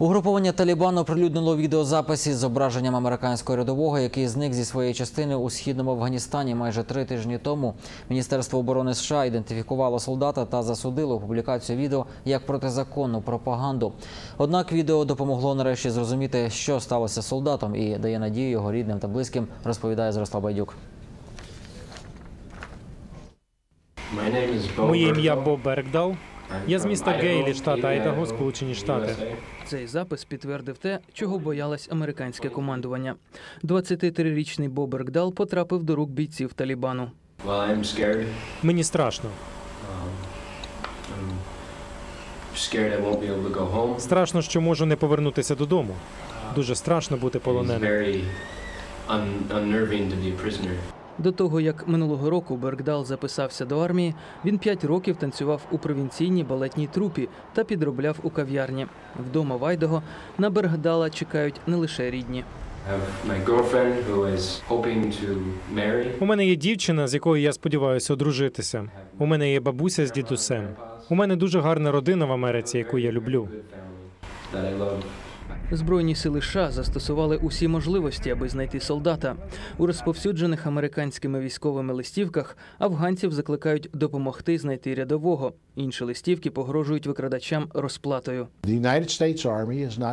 Угруповання Талібан оприлюднило відеозаписи з зображенням американського рядового, який зник зі своєї частини у східному Афганістані майже три тижні тому. Міністерство оборони США ідентифікувало солдата та засудило публікацію відео як протизаконну пропаганду. Однак відео допомогло нарешті зрозуміти, що сталося з солдатом, і дає надію його рідним та близьким, розповідає Зрослав Байдюк. Моє ім'я Bergdahl. Бо Бергдал. I'm Я з міста Гейлі, штат Айдаго, Сполучені Штати. Цей запис підтвердив те, чого боялось американське командування. 23-річний Бо Бергдал потрапив до рук бійців Талібану. Well, I'm scared. Мені страшно. I'm scared I won't be able to go home. Страшно, що можу не повернутися додому. Дуже страшно бути полоненим. До того, як минулого року Бергдал записався до армії, він 5 років танцював у провінційній балетній трупі та підробляв у кав'ярні. Вдома в Айдаго на Бергдала чекають не лише рідні. У мене є дівчина, з якою я сподіваюся одружитися. У мене є бабуся з дідусем. У мене дуже гарна родина в Америці, яку я люблю. Збройні сили США застосували усі можливості, аби знайти солдата. У розповсюджених американськими військовими листівках афганців закликають допомогти знайти рядового. Інші листівки погрожують викрадачам розплатою.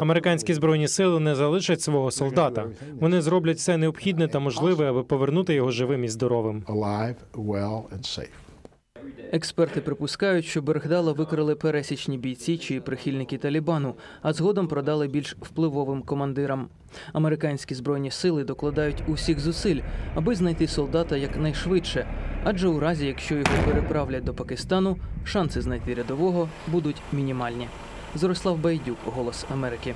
Американські збройні сили не залишать свого солдата. Вони зроблять все необхідне та можливе, аби повернути його живим і здоровим. Експерти припускають, що Бергдала викрили пересічні бійці чи прихильники Талібану, а згодом продали більш впливовим командирам. Американські збройні сили докладають усіх зусиль, аби знайти солдата якнайшвидше. Адже у разі, якщо його переправлять до Пакистану, шанси знайти рядового будуть мінімальні. Зорислав Байдюк, Голос Америки.